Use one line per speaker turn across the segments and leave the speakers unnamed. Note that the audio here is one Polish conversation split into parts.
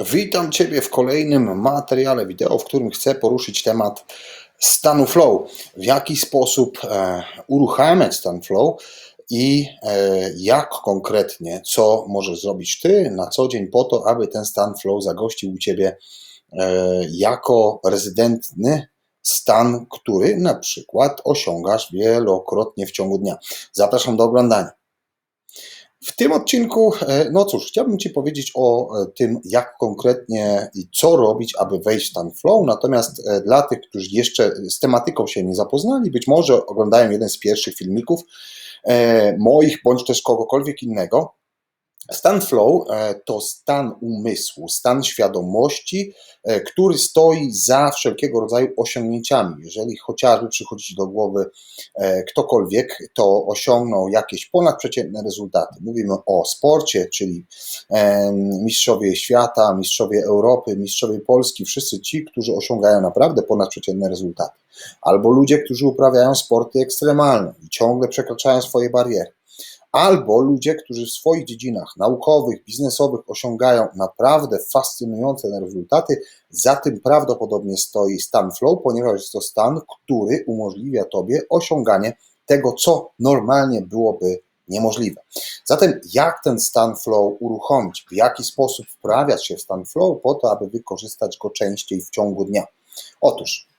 Witam Ciebie w kolejnym materiale wideo, w którym chcę poruszyć temat stanu flow. W jaki sposób e, uruchamiać stan flow i e, jak konkretnie, co możesz zrobić Ty na co dzień po to, aby ten stan flow zagościł u Ciebie e, jako rezydentny stan, który na przykład osiągasz wielokrotnie w ciągu dnia. Zapraszam do oglądania. W tym odcinku, e, no cóż, chciałbym Ci powiedzieć o e, tym, jak konkretnie i co robić, aby wejść w stan flow. Natomiast e, dla tych, którzy jeszcze z tematyką się nie zapoznali, być może oglądają jeden z pierwszych filmików moich, bądź też kogokolwiek innego, Stan flow e, to stan umysłu, stan świadomości, e, który stoi za wszelkiego rodzaju osiągnięciami. Jeżeli chociażby przychodzi do głowy e, ktokolwiek, to osiągnął jakieś ponadprzeciętne rezultaty. Mówimy o sporcie, czyli mistrzowie świata, mistrzowie Europy, mistrzowie Polski, wszyscy ci, którzy osiągają naprawdę ponadprzeciętne rezultaty. Albo ludzie, którzy uprawiają sporty ekstremalne i ciągle przekraczają swoje bariery albo ludzie, którzy w swoich dziedzinach naukowych, biznesowych osiągają naprawdę fascynujące rezultaty, za tym prawdopodobnie stoi stan flow, ponieważ jest to stan, który umożliwia Tobie osiąganie tego, co normalnie byłoby niemożliwe. Zatem jak ten stan flow uruchomić? W jaki sposób wprawiać się w stan flow po to, aby wykorzystać go częściej w ciągu dnia? Otóż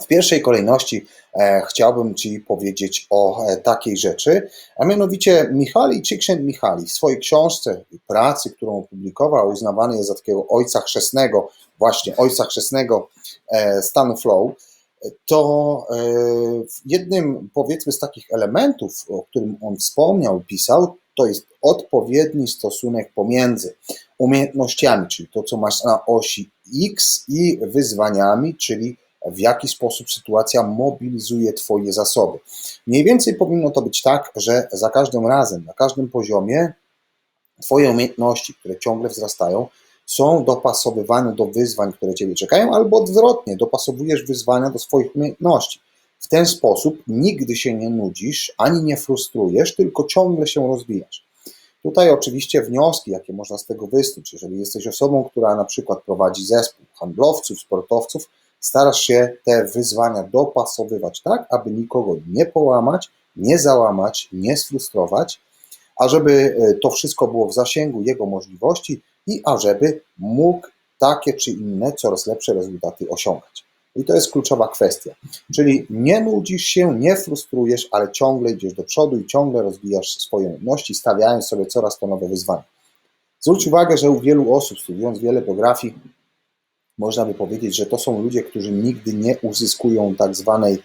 w pierwszej kolejności e, chciałbym Ci powiedzieć o e, takiej rzeczy, a mianowicie Michali Csikszentmihalyi w swojej książce i pracy, którą opublikował, uznawany jest za takiego ojca chrzestnego, właśnie ojca chrzestnego e, stanu flow, to jednym powiedzmy z takich elementów, o którym on wspomniał, pisał, to jest odpowiedni stosunek pomiędzy umiejętnościami, czyli to, co masz na osi X i wyzwaniami, czyli w jaki sposób sytuacja mobilizuje Twoje zasoby. Mniej więcej powinno to być tak, że za każdym razem, na każdym poziomie Twoje umiejętności, które ciągle wzrastają, są dopasowywane do wyzwań, które Ciebie czekają, albo odwrotnie, dopasowujesz wyzwania do swoich umiejętności. W ten sposób nigdy się nie nudzisz, ani nie frustrujesz, tylko ciągle się rozwijasz. Tutaj oczywiście wnioski, jakie można z tego wysnuć, jeżeli jesteś osobą, która na przykład prowadzi zespół handlowców, sportowców, starasz się te wyzwania dopasowywać tak, aby nikogo nie połamać, nie załamać, nie sfrustrować, ażeby e, to wszystko było w zasięgu jego możliwości i ażeby mógł takie czy inne coraz lepsze rezultaty osiągać. I to jest kluczowa kwestia. Czyli nie nudzisz się, nie frustrujesz, ale ciągle idziesz do przodu i ciągle rozwijasz swoje umiejętności, stawiając sobie coraz to nowe wyzwania. Zwróć uwagę, że u wielu osób, studiując wiele biografii, można by powiedzieć, że to są ludzie, którzy nigdy nie uzyskują tak zwanej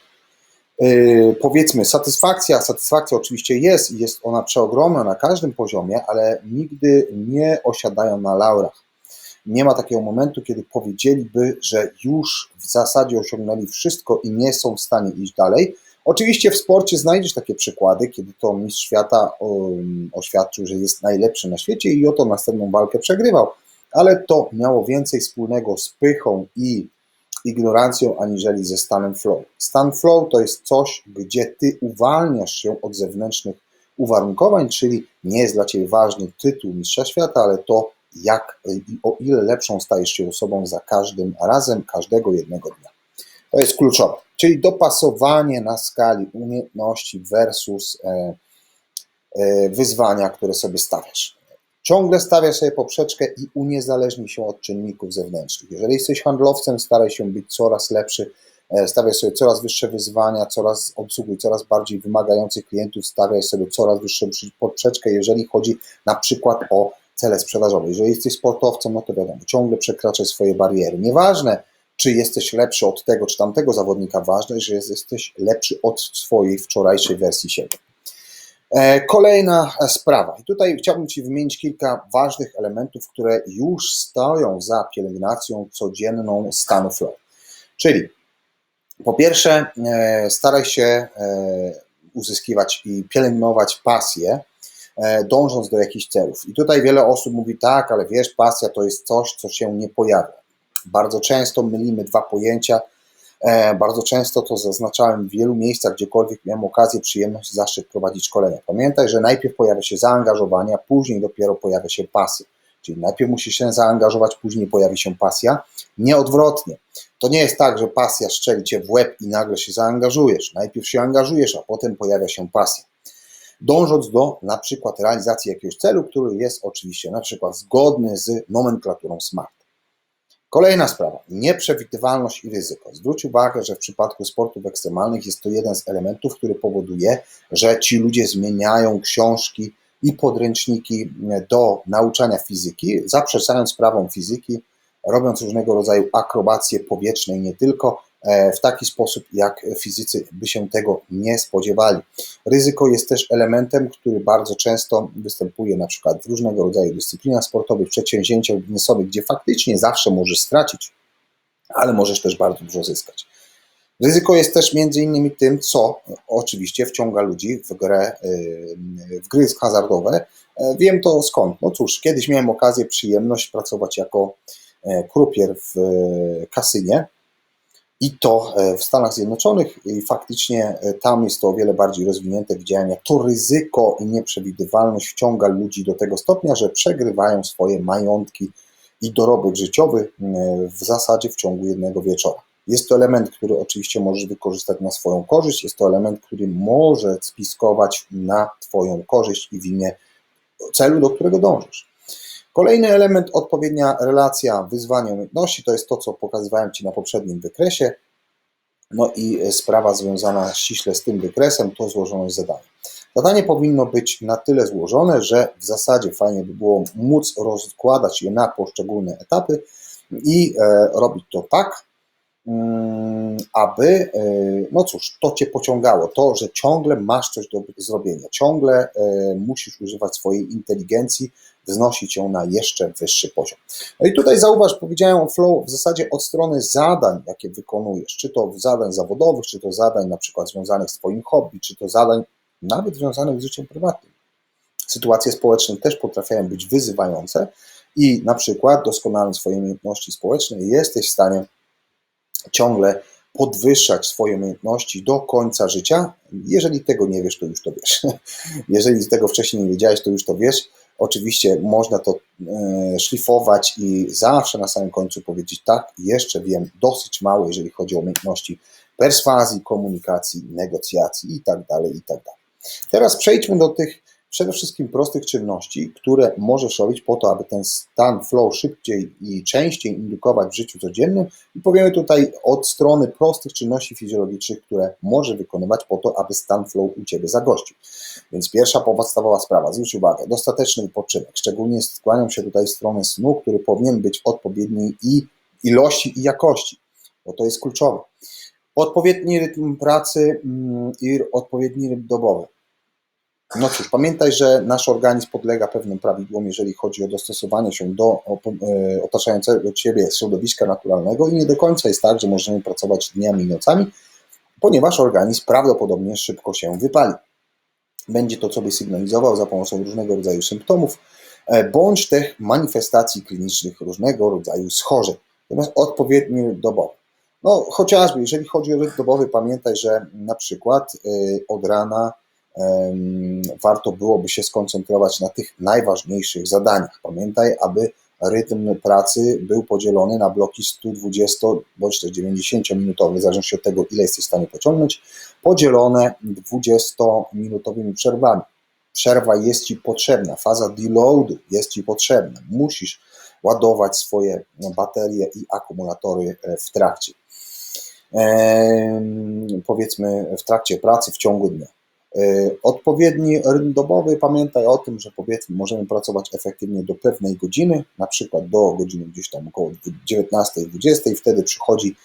yy, powiedzmy satysfakcja. Satysfakcja oczywiście jest i jest ona przeogromna na każdym poziomie, ale nigdy nie osiadają na laurach. Nie ma takiego momentu, kiedy powiedzieliby, że już w zasadzie osiągnęli wszystko i nie są w stanie iść dalej. Oczywiście w sporcie znajdziesz takie przykłady, kiedy to mistrz świata um, oświadczył, że jest najlepszy na świecie i oto następną walkę przegrywał ale to miało więcej wspólnego z pychą i ignorancją aniżeli ze stanem flow. Stan flow to jest coś, gdzie ty uwalniasz się od zewnętrznych uwarunkowań, czyli nie jest dla ciebie ważny tytuł Mistrza Świata, ale to, jak i o ile lepszą stajesz się osobą za każdym razem, każdego jednego dnia. To jest kluczowe. Czyli dopasowanie na skali umiejętności versus e, e, wyzwania, które sobie stawiasz. Ciągle stawia sobie poprzeczkę i uniezależni się od czynników zewnętrznych. Jeżeli jesteś handlowcem, staraj się być coraz lepszy, e, stawiaj sobie coraz wyższe wyzwania, coraz obsługuj coraz bardziej wymagających klientów, stawiaj sobie coraz wyższą poprzeczkę, jeżeli chodzi na przykład o cele sprzedażowe. Jeżeli jesteś sportowcem, no to wiadomo, ciągle przekraczaj swoje bariery. Nieważne, czy jesteś lepszy od tego czy tamtego zawodnika, ważne, że jesteś lepszy od swojej wczorajszej wersji siebie. E, kolejna sprawa. I tutaj chciałbym Ci wymienić kilka ważnych elementów, które już stoją za pielęgnacją codzienną stanu flow. Czyli po pierwsze, e, staraj się e, uzyskiwać i pielęgnować pasję, dążąc do jakichś celów. I tutaj wiele osób mówi tak, ale wiesz, pasja to jest coś, co się nie pojawia. Bardzo często mylimy dwa pojęcia E, bardzo często to zaznaczałem w wielu miejscach, gdziekolwiek miałem okazję, przyjemność, zaszczyt prowadzić szkolenia. Pamiętaj, że najpierw pojawia się zaangażowanie, a później dopiero pojawia się pasja. Czyli najpierw musisz się zaangażować, później pojawi się pasja. Nie odwrotnie. To nie jest tak, że pasja strzeli cię w łeb i nagle się zaangażujesz. Najpierw się angażujesz, a potem pojawia się pasja. Dążąc do na przykład realizacji jakiegoś celu, który jest oczywiście na przykład zgodny z nomenklaturą SMART. Kolejna sprawa, nieprzewidywalność i ryzyko. Zwróć uwagę, że w przypadku sportów ekstremalnych jest to jeden z elementów, który powoduje, że ci ludzie zmieniają książki i podręczniki do nauczania fizyki, zaprzeczając prawom fizyki, robiąc różnego rodzaju akrobacje powietrzne i nie tylko, w taki sposób, jak fizycy by się tego nie spodziewali. Ryzyko jest też elementem, który bardzo często występuje na przykład w różnego rodzaju dyscyplinach sportowych, przedsięwzięciach biznesowych, gdzie faktycznie zawsze możesz stracić, ale możesz też bardzo dużo zyskać. Ryzyko jest też między innymi tym, co oczywiście wciąga ludzi w grę, yy, w gry hazardowe. E, wiem to skąd. No cóż, kiedyś miałem okazję, przyjemność pracować jako e, krupier w e, kasynie i to w Stanach Zjednoczonych i faktycznie tam jest to o wiele bardziej rozwinięte. Widziałem, jak to ryzyko i nieprzewidywalność wciąga ludzi do tego stopnia, że przegrywają swoje majątki i dorobek życiowy w zasadzie w ciągu jednego wieczora. Jest to element, który oczywiście możesz wykorzystać na swoją korzyść, jest to element, który może spiskować na Twoją korzyść i w imię celu, do którego dążysz. Kolejny element, odpowiednia relacja wyzwania umiejętności, to jest to, co pokazywałem Ci na poprzednim wykresie. No i sprawa związana ściśle z tym wykresem, to złożoność zadania. Zadanie powinno być na tyle złożone, że w zasadzie fajnie by było móc rozkładać je na poszczególne etapy i e, robić to tak, aby, e, no cóż, to cię pociągało, to, że ciągle masz coś do zrobienia, ciągle e, musisz używać swojej inteligencji, wznosić ją na jeszcze wyższy poziom. No i tutaj zauważ, powiedziałem o flow w zasadzie od strony zadań, jakie wykonujesz, czy to zadań zawodowych, czy to zadań na przykład związanych z Twoim hobby, czy to zadań nawet związanych z życiem prywatnym. Sytuacje społeczne też potrafią być wyzywające i na przykład doskonaląc swoje umiejętności społeczne jesteś w stanie ciągle podwyższać swoje umiejętności do końca życia. Jeżeli tego nie wiesz, to już to wiesz. Jeżeli tego wcześniej nie wiedziałeś, to już to wiesz. Oczywiście można to e, szlifować i zawsze na samym końcu powiedzieć tak, jeszcze wiem dosyć mało, jeżeli chodzi o umiejętności perswazji, komunikacji, negocjacji itd. Tak itd. Tak Teraz przejdźmy do tych przede wszystkim prostych czynności, które możesz robić po to, aby ten stan flow szybciej i częściej indukować w życiu codziennym. I powiemy tutaj od strony prostych czynności fizjologicznych, które może wykonywać po to, aby stan flow u Ciebie zagościł. Więc pierwsza podstawowa sprawa, zwróć uwagę, dostateczny wypoczynek. Szczególnie skłaniam się tutaj w stronę snu, który powinien być odpowiedniej i ilości i jakości, bo to jest kluczowe. Odpowiedni rytm pracy mm, i odpowiedni rytm dobowy. No cóż, pamiętaj, że nasz organizm podlega pewnym prawidłom, jeżeli chodzi o dostosowanie się do e, otaczającego Ciebie środowiska naturalnego i nie do końca jest tak, że możemy pracować dniami i nocami, ponieważ organizm prawdopodobnie szybko się wypali. Będzie to sobie sygnalizował za pomocą różnego rodzaju symptomów, e, bądź tych manifestacji klinicznych różnego rodzaju schorzeń. Natomiast odpowiedni dobowy. No, chociażby, jeżeli chodzi o rytm dobowy, pamiętaj, że na przykład e, od rana warto byłoby się skoncentrować na tych najważniejszych zadaniach. Pamiętaj, aby rytm pracy był podzielony na bloki 120 bądź też 90 minutowe, w zależności od tego, ile jesteś w stanie pociągnąć, podzielone 20-minutowymi przerwami. Przerwa jest Ci potrzebna, faza deloadu jest Ci potrzebna. Musisz ładować swoje baterie i akumulatory e, w trakcie. Eee, powiedzmy w trakcie pracy w ciągu dnia. E, odpowiedni rytm dobowy, pamiętaj o tym, że powiedzmy możemy pracować efektywnie do pewnej godziny, na przykład do godziny gdzieś tam około 19-20, wtedy przychodzi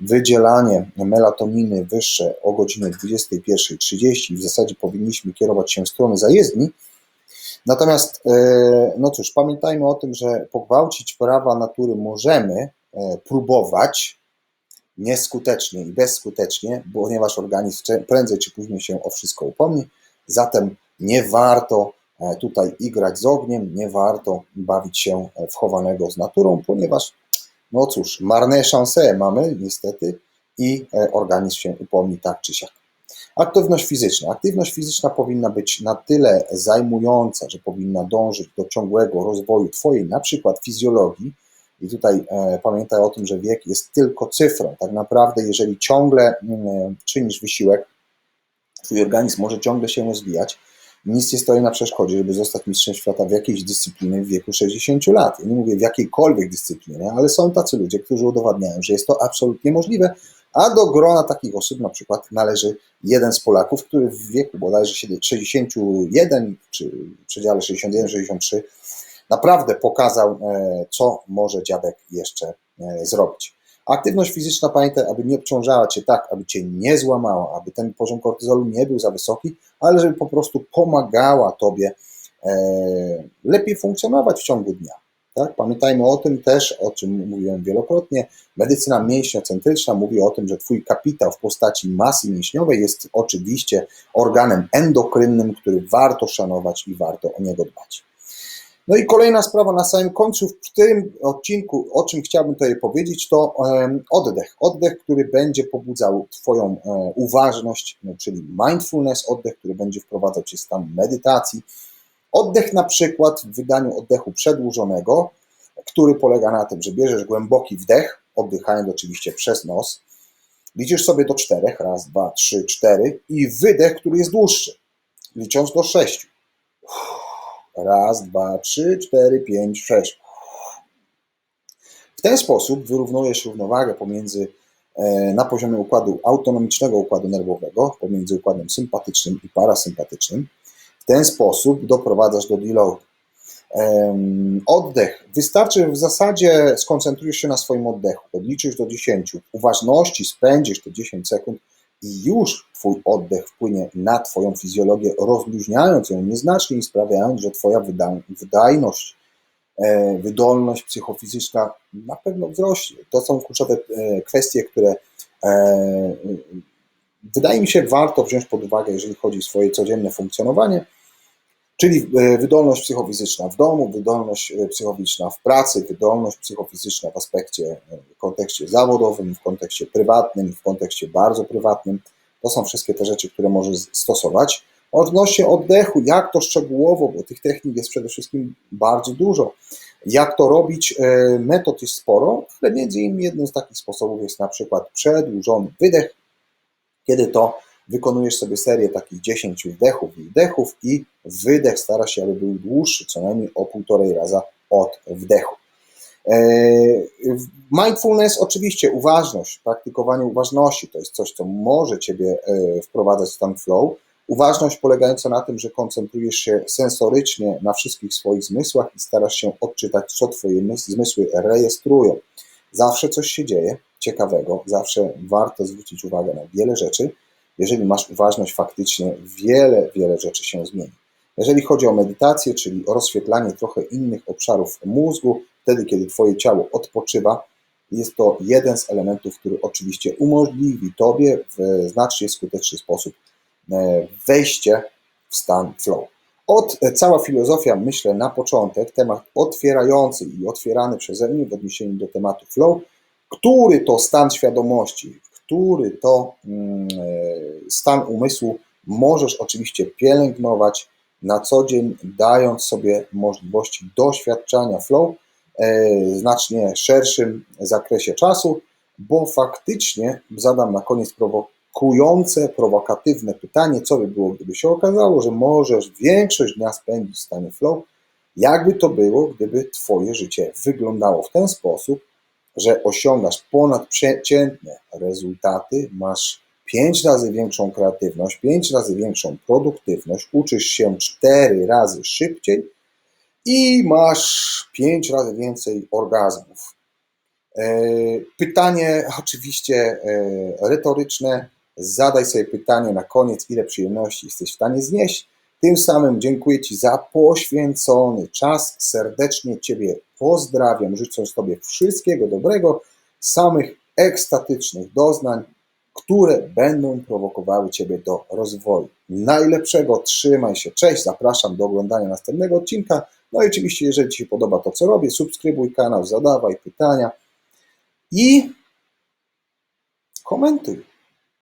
wydzielanie melatoniny wyższe o godzinie 21.30 w zasadzie powinniśmy kierować się w stronę zajezdni. Natomiast, e, no cóż, pamiętajmy o tym, że pogwałcić prawa natury możemy e, próbować, nieskutecznie i bezskutecznie, ponieważ organizm prędzej czy później się o wszystko upomni. Zatem nie warto e, tutaj igrać z ogniem, nie warto bawić się w chowanego z naturą, ponieważ, no cóż, marne szanse mamy niestety i e, organizm się upomni tak czy siak. Aktywność fizyczna. Aktywność fizyczna powinna być na tyle zajmująca, że powinna dążyć do ciągłego rozwoju Twojej na przykład fizjologii. I tutaj e, pamiętaj o tym, że wiek jest tylko cyfrą. Tak naprawdę, jeżeli ciągle mm, czynisz wysiłek, Twój organizm może ciągle się rozwijać. Nic nie stoi na przeszkodzie, żeby zostać mistrzem świata w jakiejś dyscyplinie w wieku 60 lat. Ja nie mówię w jakiejkolwiek dyscyplinie, ale są tacy ludzie, którzy udowadniają, że jest to absolutnie możliwe, a do grona takich osób na przykład należy jeden z Polaków, który w wieku bodajże 61 czy w przedziale 61-63 naprawdę pokazał, e, co może dziadek jeszcze e, zrobić. Aktywność fizyczna, pamiętaj, aby nie obciążała Cię tak, aby Cię nie złamała, aby ten poziom kortyzolu nie był za wysoki, ale żeby po prostu pomagała Tobie e, lepiej funkcjonować w ciągu dnia. Tak? Pamiętajmy o tym też, o czym mówiłem wielokrotnie, medycyna mięśniocentryczna mówi o tym, że Twój kapitał w postaci masy mięśniowej jest oczywiście organem endokrynnym, który warto szanować i warto o niego dbać. No i kolejna sprawa na samym końcu, w tym odcinku, o czym chciałbym tutaj powiedzieć, to oddech. Oddech, który będzie pobudzał Twoją e, uważność, no, czyli mindfulness, oddech, który będzie wprowadzał Cię w stan medytacji. Oddech na przykład w wydaniu oddechu przedłużonego, który polega na tym, że bierzesz głęboki wdech, oddychając oczywiście przez nos, liczysz sobie do czterech, raz, dwa, trzy, cztery i wydech, który jest dłuższy, licząc do sześciu. Raz, dwa, trzy, cztery, pięć, sześć. W ten sposób wyrównujesz równowagę pomiędzy e, na poziomie układu autonomicznego układu nerwowego, pomiędzy układem sympatycznym i parasympatycznym. W ten sposób doprowadzasz do deloadu. Oddech. Wystarczy w zasadzie skoncentrujesz się na swoim oddechu, odliczysz do 10, uważności spędzisz te 10 sekund i już Twój oddech wpłynie na Twoją fizjologię, rozluźniając ją nieznacznie i sprawiając, że Twoja wydajność, e, wydolność psychofizyczna na pewno wzrośnie. To są kluczowe e, kwestie, które e, wydaje mi się warto wziąć pod uwagę, jeżeli chodzi o swoje codzienne funkcjonowanie. Czyli e, wydolność psychofizyczna w domu, wydolność e, psychofizyczna w pracy, wydolność psychofizyczna w aspekcie, e, w kontekście zawodowym, w kontekście prywatnym, w kontekście bardzo prywatnym. To są wszystkie te rzeczy, które możesz stosować. Odnośnie oddechu, jak to szczegółowo, bo tych technik jest przede wszystkim bardzo dużo. Jak to robić? Metod jest sporo, ale między innymi jednym z takich sposobów jest na przykład przedłużony wydech, kiedy to wykonujesz sobie serię takich 10 wdechów i wdechów i wydech stara się, aby był dłuższy, co najmniej o półtorej raza od wdechu. E, mindfulness, oczywiście, uważność, praktykowanie uważności to jest coś, co może Ciebie e, wprowadzać w stan flow. Uważność polegająca na tym, że koncentrujesz się sensorycznie na wszystkich swoich zmysłach i starasz się odczytać, co Twoje zmysły rejestrują. Zawsze coś się dzieje ciekawego, zawsze warto zwrócić uwagę na wiele rzeczy, jeżeli masz uważność, faktycznie wiele, wiele rzeczy się zmieni. Jeżeli chodzi o medytację, czyli o rozświetlanie trochę innych obszarów mózgu, wtedy, kiedy Twoje ciało odpoczywa, jest to jeden z elementów, który oczywiście umożliwi Tobie w znacznie skuteczny sposób e, wejście w stan flow. Od, e, cała filozofia, myślę, na początek, temat otwierający i otwierany przeze mnie w odniesieniu do tematu flow, który to stan świadomości, który to mm, e, stan umysłu możesz oczywiście pielęgnować na co dzień, dając sobie możliwości doświadczania flow e, w znacznie szerszym zakresie czasu, bo faktycznie zadam na koniec prowokujące, prowokatywne pytanie, co by było, gdyby się okazało, że możesz większość dnia spędzić w stanie flow, jakby to było, gdyby Twoje życie wyglądało w ten sposób, że osiągasz ponadprzeciętne rezultaty, masz 5 razy większą kreatywność, 5 razy większą produktywność, uczysz się 4 razy szybciej i masz 5 razy więcej orgazmów. E, pytanie oczywiście e, retoryczne. Zadaj sobie pytanie na koniec, ile przyjemności jesteś w stanie znieść. Tym samym dziękuję Ci za poświęcony czas. Serdecznie Ciebie pozdrawiam, życząc Tobie wszystkiego dobrego, samych ekstatycznych doznań, które będą prowokowały Ciebie do rozwoju. Najlepszego, trzymaj się, cześć, zapraszam do oglądania następnego odcinka. No i oczywiście, jeżeli Ci się podoba to, co robię, subskrybuj kanał, zadawaj pytania i komentuj.